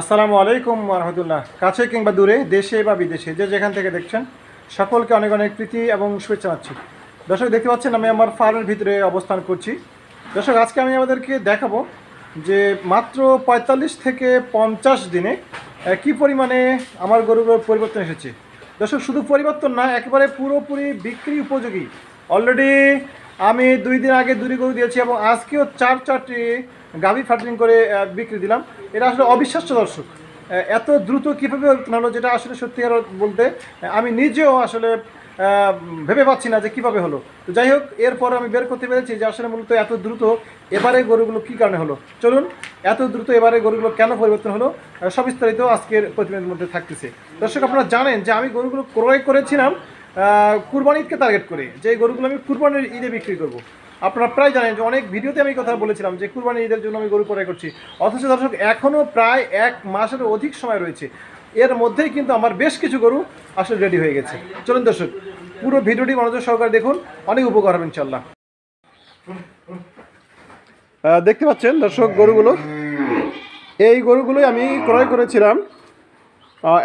আসসালামু আলাইকুম রহমতুল্লাহ। কাছে কিংবা দূরে, দেশে বা বিদেশে, যে যেখান থেকে দেখছেন, সকলকে অনেক অনেক প্রীতি এবং শুভেচ্ছা জানাচ্ছি। দর্শক, দেখতে পাচ্ছেন আমি আমার ফার্মের ভিতরে অবস্থান করছি। দর্শক, আজকে আমি আমাদেরকে দেখাবো যে মাত্র পঁয়তাল্লিশ থেকে পঞ্চাশ দিনে কি পরিমাণে আমার গরুগুলোর পরিবর্তন এসেছে। দর্শক, শুধু পরিবর্তন না, একেবারে পুরোপুরি বিক্রি উপযোগী। অলরেডি আমি দুই দিন আগে দুটি গরু দিয়েছি এবং আজকেও চার চারটি গাভি ফাটিং করে বিক্রি দিলাম। এটা আসলে অবিশ্বাস্য দর্শক। এত দ্রুত কীভাবে হলো যেটা আসলে সত্যি সত্যিকার বলতে আমি নিজেও আসলে ভেবে পাচ্ছি না যে কীভাবে হলো। তো যাই হোক এরপর আমি বের করতে পেরেছি যে আসলে মূলত এত দ্রুত এবারে গরুগুলো কী কারণে হলো? চলুন এত দ্রুত এবারে গরুগুলো কেন পরিবর্তন হলো? সবিস্তারিত আজকের প্রতিবেদনের মধ্যে থাকতেছে। দর্শক আপনারা জানেন যে আমি গরুগুলো ক্রয় করেছিলাম আহ, কুরবানি ঈদকে টার্গেট করে। যে গরুগুলো আমি কুরবানির ঈদে বিক্রি করব আপনারা প্রায় জানেন যে অনেক ভিডিওতে আমি কথা বলেছিলাম যে কুরবানি ঈদের জন্য আমি গরু ক্রয় করছি। অথচ দর্শক এখনও প্রায় এক মাসের অধিক সময় রয়েছে। এর মধ্যেই কিন্তু আমার বেশ কিছু গরু আসলে রেডি হয়ে গেছে। চলুন দর্শক, পুরো ভিডিওটি মনোযোগ সহকারে দেখুন। অনেক উপকার হবে ইনশাল্লাহ দেখতে পাচ্ছেন দর্শক গরুগুলো। এই গরুগুলোই আমি ক্রয় করেছিলাম।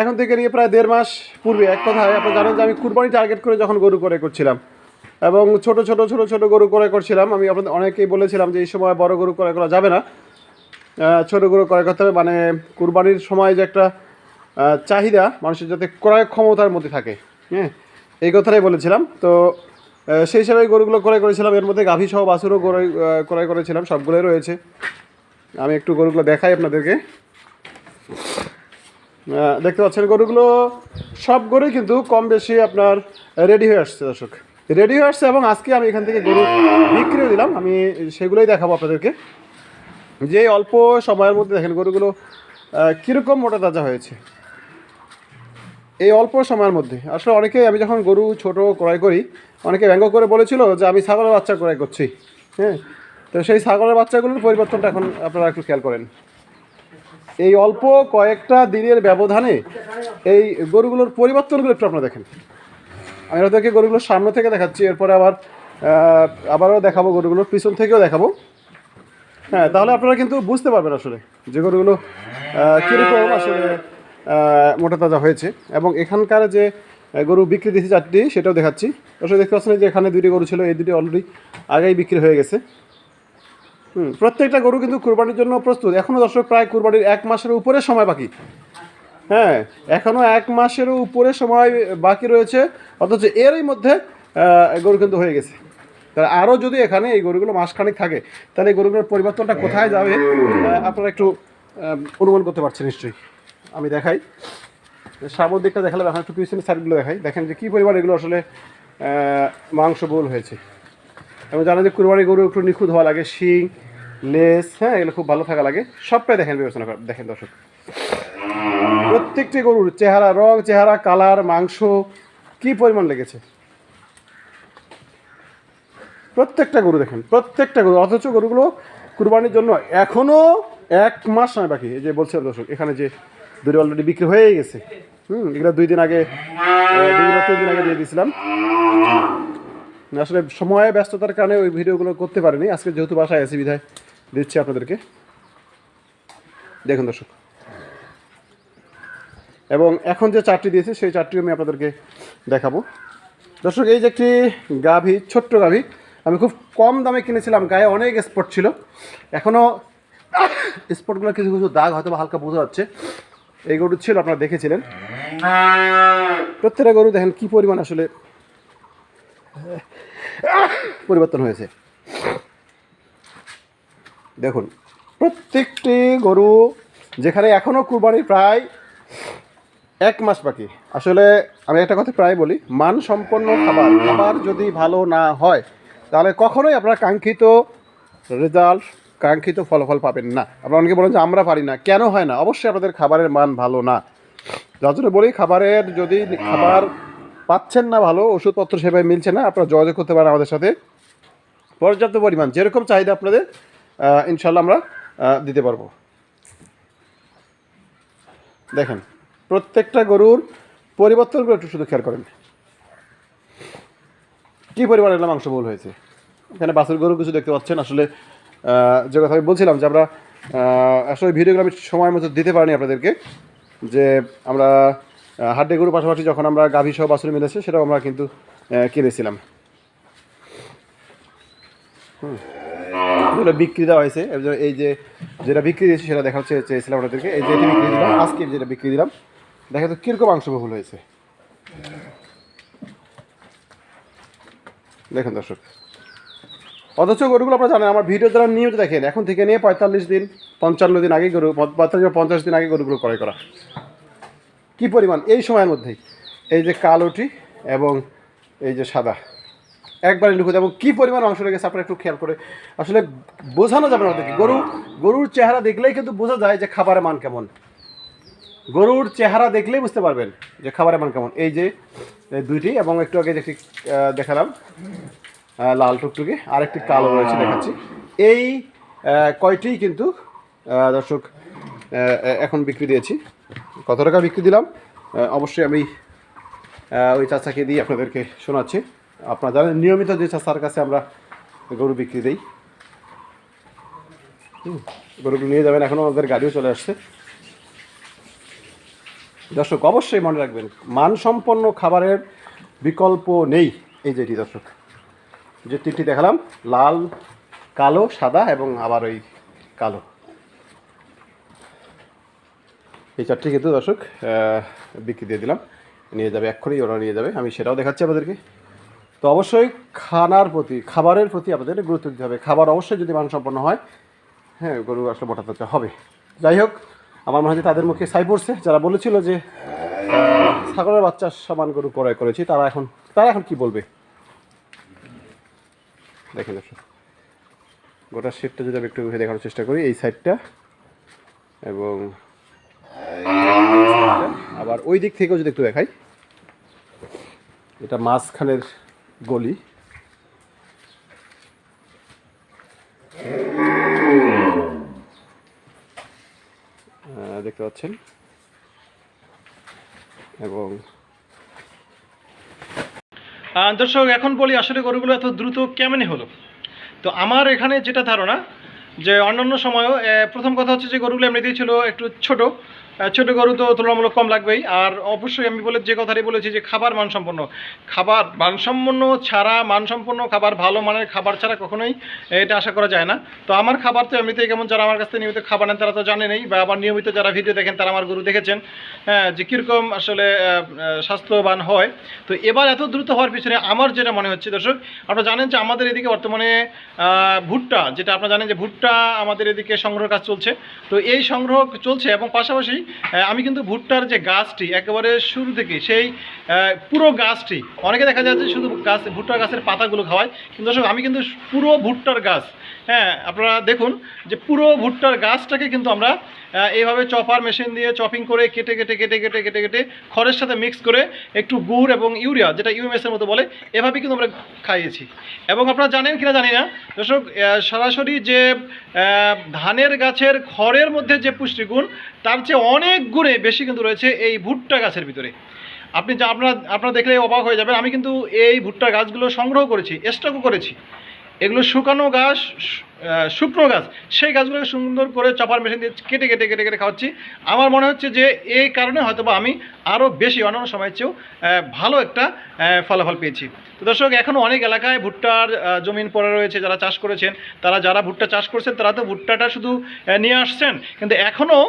এখন থেকে নিয়ে প্রায় দেড় মাস পূর্বে। এক কথায় আপনি জানেন যে আমি কুরবানি টার্গেট করে যখন গরু ক্রয় করছিলাম। এবং ছোট ছোট ছোট ছোট গরু ক্রয় করছিলাম। আমি আপনাদের অনেকেই বলেছিলাম যে এই সময় বড় গরু ক্রয় করা যাবে না। ছোট গরু ক্রয় করতে হবে। মানে কুরবানির সময় যে একটা চাহিদা, মানুষের যাতে ক্রয় ক্ষমতার মধ্যে থাকে। হ্যাঁ এই কথাটাই বলেছিলাম। তো সেই হিসাবে গরুগুলো ক্রয় করেছিলাম। এর মধ্যে গাভী সহ বাছুরও ক্রয় ক্রয় করেছিলাম। সবগুলোই রয়েছে। আমি একটু গরুগুলো দেখাই আপনাদেরকে। দেখতে পাচ্ছেন গরুগুলো সব গরুই কিন্তু কম বেশি আপনার রেডি হয়ে আসছে দর্শক। রেডি হয়ে আসছে এবং আজকে আমি এখান থেকে গরু বিক্রিও দিলাম। আমি সেগুলোই দেখাবো আপনাদেরকে। যে অল্প সময়ের মধ্যে দেখেন গরুগুলো কীরকম মোটা তাজা হয়েছে। এই অল্প সময়ের মধ্যে। আসলে অনেকে, আমি যখন গরু ছোট ক্রয় করি, অনেকে ব্যঙ্গ করে বলেছিল যে আমি ছাগলের বাচ্চা ক্রয় করছি। হ্যাঁ? তো সেই ছাগলের বাচ্চাগুলোর পরিবর্তনটা এখন আপনারা একটু খেয়াল করেন। এই অল্প কয়েকটা দিনের ব্যবধানে এই গরুগুলোর পরিবর্তনগুলো একটু আপনারা দেখেন। আমি আপনাদেরকে গরুগুলো সামনে থেকে দেখাচ্ছি, এরপরে আবার আবারও দেখাবো গরুগুলোর, পিছন থেকেও দেখাবো। হ্যাঁ তাহলে আপনারা কিন্তু বুঝতে পারবেন আসলে যে গরুগুলো কীরকম আসলে মোটা তাজা হয়েছে। এবং এখানকার যে গরু বিক্রি দিয়েছে চারটি, সেটাও দেখাচ্ছি। আসলে দেখতে পাচ্ছেন যে এখানে দুটি গরু ছিল, এই দুটি অলরেডি আগেই বিক্রি হয়ে গেছে। হুম, প্রত্যেকটা গরু কিন্তু কুরবানির জন্য প্রস্তুত। এখনও দর্শক, প্রায় কুরবানির এক মাসের উপরে সময় বাকি। হ্যাঁ এখনও এক মাসেরও উপরে সময় বাকি রয়েছে, অথচ এরই মধ্যে গরু কিন্তু হয়ে গেছে। তাহলে আরও যদি এখানে এই গরুগুলো মাসখানিক থাকে, তাহলে এই গরুগুলোর পরিবর্তনটা কোথায় যাবে আপনারা একটু অনুমান করতে পারছেন নিশ্চয়ই। আমি দেখাই। সামনের দিকটা দেখালাম, এখন একটু পিছনের সাইডগুলো দেখাই। দেখেন যে কী পরিমাণ এগুলো আসলে মাংস বহুল হয়েছে। এবং জানেন যে কুরবানি গরু একটু নিখুঁত হওয়া লাগে, শিং, লেস হ্যাঁ এগুলো খুব ভালো থাকা লাগে। সবটাই দেখেন, বিবেচনা দেখেন দর্শক। প্রত্যেকটি গরুর চেহারা, রং, চেহারা, কালার, মাংস কি পরিমাণ লেগেছে? প্রত্যেকটা গরু দেখেন, প্রত্যেকটা গরু, অথচ গরুগুলো কুরবানির জন্য এখনও এক মাস সময় বাকি। এই যে বলছিলাম দর্শক, এখানে যে দুটো অলরেডি বিক্রি হয়েই গেছে। হুম, এগুলো দুই দিন আগে তিন দিন আগে দিয়ে দিয়েছিলাম। আসলে সময়ে, ব্যস্ততার কারণে ওই ভিডিওগুলো করতে পারিনি। আজকে যেহেতু বাসায় আছি বিধায় দিচ্ছি আপনাদেরকে। দেখুন দর্শক। এবং এখন যে চারটি দিয়েছে, সেই চারটি আমি আপনাদেরকে দেখাবো। দর্শক, এই যে একটি গাভী, ছোট্ট গাভী, আমি খুব কম দামে কিনেছিলাম, গায়ে অনেক স্পট ছিল। এখনও স্পটগুলো কিছু কিছু দাগ হয়তো হালকা বোঝা যাচ্ছে। এই গরু ছিল, আপনারা দেখেছিলেন। প্রত্যেকটা গরু দেখেন কী পরিমাণ আসলে পরিবর্তন হয়েছে। দেখুন, প্রত্যেকটি গরু যেখানে এখনও কুরবানির প্রায় এক মাস বাকি। আসলে আমি একটা কথা প্রায় বলি মান সম্পন্ন খাবার খাবার যদি ভালো না হয়, তাহলে কখনোই আপনারা কাঙ্ক্ষিত রেজাল্ট কাঙ্ক্ষিত ফলাফল পাবেন না। আপনারা অনেকে বলেন যে আমরা পারি না। কেন হয় না? অবশ্যই আপনাদের খাবারের মান ভালো না। যার জন্য বলি, খাবারের যদি খাবার পাচ্ছেন না ভালো, ওষুধপত্র সেভাবে মিলছে না, আপনারা যোগাযোগ করতে পারেন আমাদের সাথে। পর্যাপ্ত পরিমাণ, যেরকম চাহিদা আপনাদের ইনশাল্লাহ আমরা দিতে পারব। দেখেন প্রত্যেকটা গরুর পরিবর্তনগুলো একটু শুধু খেয়াল করেন। কী পরিমাণ মাংস বহুল হয়েছে? এখানে বাছুর গরু কিছু দেখতে পাচ্ছেন। আসলে যে কথা আমি বলছিলাম যে আমরা আসলে ভিডিওগুলো আমি সময় মতো দিতে পারিনি আপনাদেরকে, যে আমরা হাড্ডি গরুর পাশাপাশি যখন আমরা গাভী সহ বাছুর মিলেছে, সেটাও আমরা কিন্তু কিনেছিলাম। হুম। বিক্রি দেওয়া হয়েছে। এই যে- যেটা বিক্রি দিয়েছি সেটা দেখা হচ্ছে চেয়েছিলাম আপনাদেরকে। এই যে বিক্রি দিলাম আজকে যেটা বিক্রি দিলাম দেখা তো কীরকম মাংস বহুল হয়েছে। দেখুন দর্শক, অথচ গরুগুলো আপনারা জানেন, আমার ভিডিও যারা নিয়মিত দেখেন, এখন থেকে নিয়ে পঁয়তাল্লিশ দিন, পঞ্চান্ন দিন আগে গরু, পঁয়তাল্লিশ পঞ্চাশ দিন আগে গরুগুলো ক্রয় করা। কি পরিমাণ? এই সময়ের মধ্যেই। এই যে কালোটি এবং এই যে সাদা। একবারে লুকুতে এবং কী পরিমাণ অংশ লেগেছে আপনারা একটু খেয়াল করে। আসলে বোঝানো যাবে না গরু, গরুর চেহারা দেখলেই কিন্তু বোঝা যায় যে খাবারের মান কেমন। গরুর চেহারা দেখলেই বুঝতে পারবেন যে খাবারের মান কেমন। এই যে দুইটি এবং একটু আগে আহ, দেখালাম লাল টুকটুকে আর একটি কালো রয়েছে দেখাচ্ছি। এই কয়টি কিন্তু দর্শক এখন বিক্রি দিয়েছি। কত টাকা বিক্রি দিলাম? অবশ্যই আমি ওই চাচাকে দিয়ে আপনাদেরকে শোনাচ্ছি। আপনারা জানেন নিয়মিত যে চাচার কাছে আমরা গরু বিক্রি দিই গরুগুলো নিয়ে যাবেন এখনও আমাদের গাড়িও চলে আসছে। দর্শক, অবশ্যই মনে রাখবেন, মানসম্পন্ন খাবারের বিকল্প নেই এই যেটি দর্শক। যে তিনটি দেখালাম, লাল, কালো, সাদা এবং আবার ওই কালো। এই চারটি কিন্তু দর্শক বিক্রি দিয়ে দিলাম। নিয়ে যাবে এক্ষুনি, ওরা নিয়ে যাবে, আমি সেটাও দেখাচ্ছি আপনাদেরকে। তো অবশ্যই খানার প্রতি, খাবারের প্রতি আপনাদের গুরুত্ব দিতে হবে। খাবার অবশ্যই যদি মানসম্পন্ন হয় হ্যাঁ গরু আসলে মোটা হবে। যাই হোক আমার মনে হয় তাদের মুখে ছাই পড়ছে। যারা বলেছিল যে ছাগলের বাচ্চা সমান গরু ক্রয় করেছি, তারা এখন তারা এখন কি বলবে? দেখেন গোটা শেপটা যদি আমি একটু দেখানোর চেষ্টা করি, এই সাইডটা এবং আবার ওই দিক থেকেও যদি একটু দেখাই, এটা মাঝখানের গলি। দেখতে পাচ্ছেন। এবং দর্শক, এখন বলি আসলে গরুগুলো এত দ্রুত কেমনই হলো? তো আমার এখানে যেটা ধারণা যে অন্যান্য সময়ও প্রথম কথা হচ্ছে যে গরুগুলো এমনি দিয়েছিল একটু ছোট। ছোট গরু তো তুলনামূলক কম লাগবেই। আর অবশ্যই আমি বলে যে কথাটি বলেছি যে খাবার মানসম্পন্ন। খাবার মানসম্পন্ন ছাড়া, মানসম্পন্ন খাবার ভালো মানের খাবার ছাড়া কখনোই এটা আশা করা যায় না। তো আমার খাবার তো এমনিতেই কেমন যারা আমার কাছ থেকে নিয়মিত খাবার নেন তারা তো জানেনই, বা আবার নিয়মিত যারা ভিডিও দেখেন তারা আমার গরু দেখেছেন হ্যাঁ যে কীরকম আসলে স্বাস্থ্যবান হয়। তো এবার এত দ্রুত হওয়ার পিছনে আমার যেটা মনে হচ্ছে দর্শক, আপনারা জানেন যে আমাদের এদিকে বর্তমানে ভুট্টা, যেটা আপনারা জানেন যে ভুট্টা আমাদের এদিকে সংগ্রহ কাজ চলছে। তো এই সংগ্রহ চলছে এবং পাশাপাশি আমি কিন্তু ভুট্টার যে গাছটি একেবারে শুরু থেকে সেই পুরো গাছটি, অনেকে দেখা যাচ্ছে শুধু গাছ ভুট্টার গাছের পাতাগুলো খাওয়ায়, কিন্তু দর্শক, আমি কিন্তু পুরো ভুট্টার গাছ হ্যাঁ আপনারা দেখুন যে পুরো ভুট্টার গাছটাকে কিন্তু আমরা এইভাবে চপার মেশিন দিয়ে চপিং করে কেটে কেটে কেটে কেটে কেটে কেটে খড়ের সাথে মিক্স করে একটু গুড় এবং ইউরিয়া, যেটা ইউএমএস এর মতো বলে এভাবে কিন্তু আমরা খাইয়েছি। এবং আপনারা জানেন কিনা জানি না, দর্শক সরাসরি যে ধানের গাছের খড়ের মধ্যে যে পুষ্টিগুণ, তার চেয়ে অনেক গুণে বেশি কিন্তু রয়েছে এই ভুট্টা গাছের ভিতরে। আপনি যা আপনারা আপনারা দেখলে অবাক হয়ে যাবেন, আমি কিন্তু এই ভুট্টা গাছগুলো সংগ্রহ করেছি স্টকও করেছি। এগুলো শুকানো গাছ শুকনো গাছ, সেই গাছগুলোকে সুন্দর করে চপার মেশিন দিয়ে কেটে কেটে কেটে কেটে খাওয়াচ্ছি। আমার মনে হচ্ছে যে এই কারণে হয়তো বা আমি আরও বেশি অন্যান্য সময়ের চেয়েও ভালো একটা ফলাফল পেয়েছি। তো দর্শক এখনও অনেক এলাকায় ভুট্টার জমিন পড়ে রয়েছে, যারা চাষ করেছেন, তারা যারা ভুট্টা চাষ করছেন, তারা তো ভুট্টাটা শুধু নিয়ে আসছেন। কিন্তু এখনও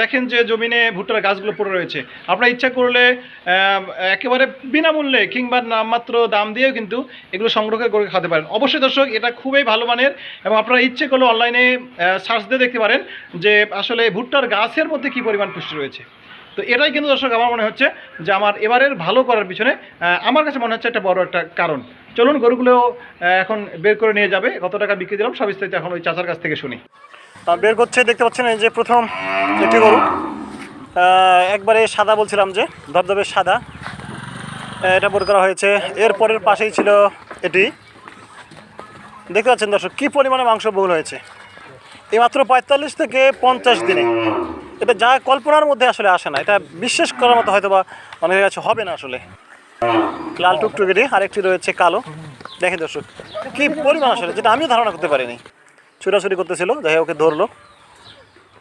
দেখেন যে জমিনে ভুট্টার গাছগুলো পড়ে রয়েছে। আপনারা ইচ্ছা করলে একেবারে বিনামূল্যে কিংবা নামমাত্র দাম দিয়েও কিন্তু এগুলো সংগ্রহ করে খাতে পারেন। অবশ্যই দর্শক, এটা খুবই ভালো মানের এবং আপনারা ইচ্ছে করলে অনলাইনে সার্চ দিয়ে দেখতে পারেন যে আসলে ভুট্টার গাছের মধ্যে কী পরিমাণ পুষ্টি রয়েছে। তো এটাই কিন্তু দর্শক আমার মনে হচ্ছে যে আমার এবারের ভালো করার পিছনে আমার কাছে মনে হচ্ছে একটা বড় একটা কারণ। চলুন গরুগুলো এখন বের করে নিয়ে যাবে। কত টাকা বিক্রি দিলাম, সব বিস্তারিত এখন ওই চাচার কাছ থেকে শুনি। বের করছে, দেখতে পাচ্ছেন এই যে প্রথম একটি গরু। একবারে সাদা বলছিলাম যে, ধবধবে সাদা। এটা বের করা হয়েছে। এর পরের পাশেই ছিল এটি। দেখতে পাচ্ছেন দর্শক, কী পরিমাণে মাংস বহুল হয়েছে। এই মাত্র পঁয়তাল্লিশ থেকে পঞ্চাশ দিনে। এটা যা কল্পনার মধ্যে আসলে আসে না। এটা বিশ্বাস করার মতো হয়তো বা অনেকের কাছে হবে না আসলে। লাল টুকটুকিটি আরেকটি রয়েছে কালো। দেখেন দর্শক, কী পরিমাণ আসলে, যেটা আমিও ধারণা করতে পারিনি। ছুটাছুটি করতেছিল যাই ওকে ধরলো।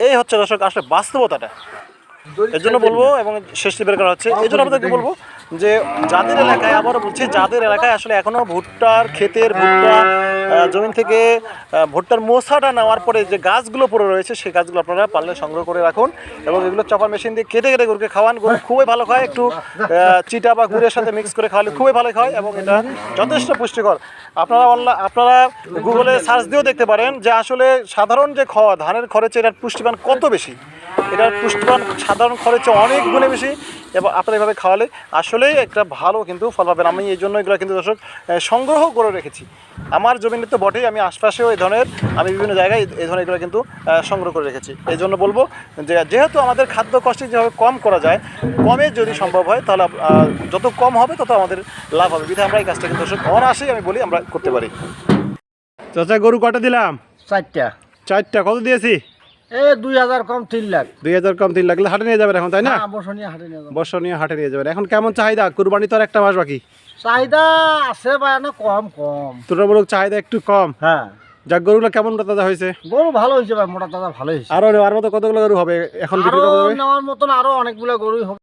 এই হচ্ছে দর্শক আসলে বাস্তবতাটা। এর জন্য বলব এবং শেষটি বের করা হচ্ছে। এই জন্য আপনাদেরকে বলব যে যাদের এলাকায়, আবারও বলছি, যাদের এলাকায় আসলে এখনও ভুট্টার ক্ষেতের ভুট্টা জমিন থেকে ভুট্টার মোসাটা নেওয়ার পরে যে গাছগুলো পড়ে রয়েছে, সেই গাছগুলো আপনারা পারলে সংগ্রহ করে রাখুন এবং এগুলো চপার মেশিন দিয়ে কেটে কেটে গরুকে খাওয়ান। গরু খুবই ভালো খায়, একটু চিটা বা গুড়ের সাথে মিক্স করে খাওয়ালে খুবই ভালো খায় এবং এটা যথেষ্ট পুষ্টিকর। আপনারা অনলাইন আপনারা গুগলে সার্চ দিয়েও দেখতে পারেন যে আসলে সাধারণ যে খড় ধানের খরচে এটার পুষ্টিমান কত বেশি। এটার পুষ্টিমান সাধারণ খরচে অনেক গুণে বেশি এবং আপনারা এভাবে খাওয়ালে আসলেই একটা ভালো কিন্তু ফল পাবেন। আমি এই জন্য এগুলো কিন্তু দর্শক সংগ্রহ করে রেখেছি। আমার জমিনে তো বটেই আমি আশপাশেও এই ধরনের আমি বিভিন্ন জায়গায় এই ধরনের এগুলো কিন্তু সংগ্রহ করে রেখেছি। এই জন্য বলব যে যেহেতু আমাদের খাদ্য কষ্টে যেভাবে কম করা যায় কমে যদি সম্ভব হয় তাহলে যত কম হবে তত আমাদের লাভ হবে। বিধায় আমরা এই কাজটা কিন্তু দর্শক অনায়াসেই আমি বলি আমরা করতে পারি। চাচা গরু কটা দিলাম? চারটা। চারটা। কত দিয়েছি? এ দুই হাজার কম তিন লাখ। দুই হাজার কম তিন লাগলে হাটে নিয়ে যাবেন এখন তাই না? হ্যাঁ, বসনীয় হাটে নিয়ে হাটে যাবেন। এখন কেমন চাহিদা? কুরবানি তো আর একটা মাস বাকি। চাহিদা আছে বা না কম কম। তুলনামূলক চাহিদা একটু কম। হ্যাঁ। যাক গরুগুলো কেমন তাজা হয়েছে? গরু ভালো হয়েছে ভাই মোটা দাদা ভালো হয়েছে। আরও নেওয়ার মতো কতগুলো গরু হবে? এখন নেওয়ার মতন আরও অনেকগুলো গরুই হবে।